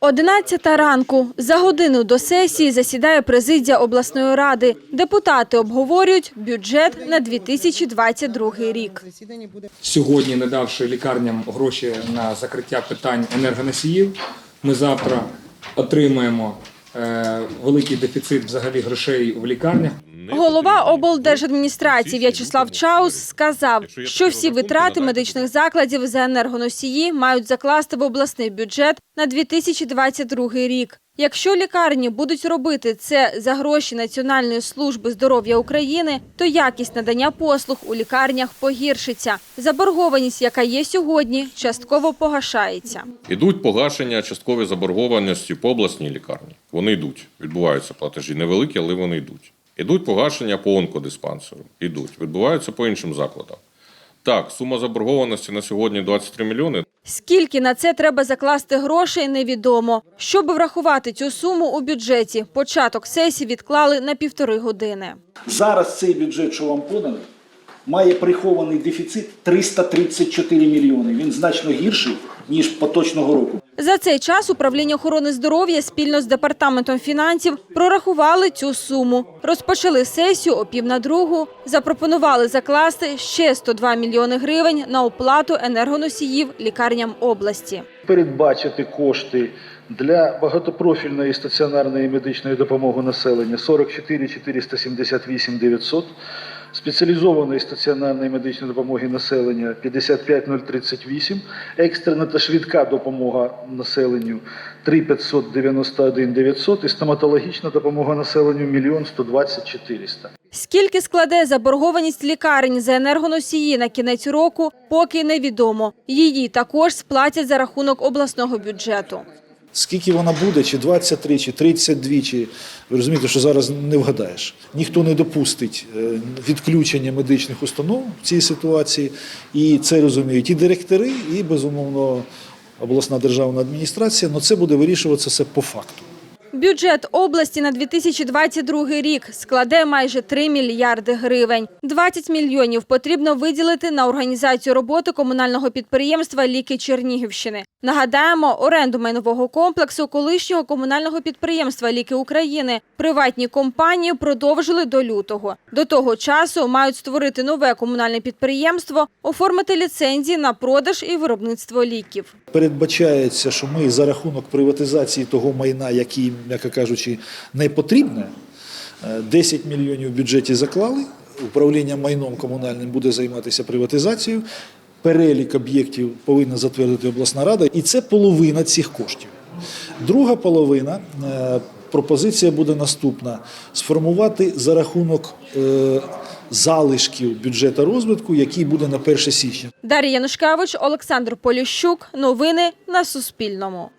11 ранку. За годину до сесії засідає президія обласної ради. Депутати обговорюють бюджет на 2022 рік. сьогодні, не давши лікарням гроші на закриття питань енергоносіїв, ми завтра отримаємо е, великий дефіцит взагалі грошей в лікарнях. Голова облдержадміністрації В'ячеслав Чаус сказав, що всі витрати медичних закладів за енергоносії мають закласти в обласний бюджет на 2022 рік. Якщо лікарні будуть робити це за гроші Національної служби здоров'я України, то якість надання послуг у лікарнях погіршиться. Заборгованість, яка є сьогодні, частково погашається. Ідуть погашення часткової заборгованості по обласній лікарні. Вони йдуть. Відбуваються платежі невеликі, але вони йдуть. Ідуть погашення по онкодиспансеру. Ідуть. Відбуваються по іншим закладам. Так, сума заборгованості на сьогодні 23 мільйони. Скільки на це треба закласти грошей, невідомо. Щоб врахувати цю суму у бюджеті, початок сесії відклали на півтори години. Зараз цей бюджет, що вам подали, має прихований дефіцит 334 мільйони. Він значно гірший, ніж поточного року. За цей час управління охорони здоров'я спільно з департаментом фінансів прорахували цю суму. Розпочали сесію о пів на другу. Запропонували закласти ще 102 мільйони гривень на оплату енергоносіїв лікарням області. передбачити кошти для багатопрофільної стаціонарної медичної допомоги населення 44 478 900, спеціалізованої стаціонарної медичної допомоги населення 55 038, екстрена та швидка допомога населенню 3 591 900 і стоматологічна допомога населенню 1 120 400. Скільки складе заборгованість лікарень за енергоносії на кінець року, поки невідомо. Її також сплатять за рахунок обласного бюджету. Скільки вона буде, чи 23, чи 32, чи ви розумієте, що зараз не вгадаєш. Ніхто не допустить е, відключення медичних установ в цій ситуації. І це розуміють і директори, і безумовно обласна державна адміністрація. Але це буде вирішуватися все по факту. Бюджет області на 2022 рік складе майже 3 мільярди гривень. 20 мільйонів потрібно виділити на організацію роботи комунального підприємства «Ліки Чернігівщини». Нагадаємо, оренду майнового комплексу колишнього комунального підприємства «Ліки України» приватні компанії продовжили до лютого. До того часу мають створити нове комунальне підприємство, оформити ліцензії на продаж і виробництво ліків. Передбачається, що ми за рахунок приватизації того майна, який, м'яко кажучи, не потрібне, е, 10 мільйонів в бюджеті заклали. Управління майном комунальним буде займатися приватизацією. Перелік об'єктів повинна затвердити обласна рада, і це половина цих коштів. Друга половина е, пропозиція буде наступна: сформувати за рахунок е, залишків бюджету розвитку, який буде на 1 січня. Дар'я Янушкевич, Олександр Поліщук. Новини на Суспільному.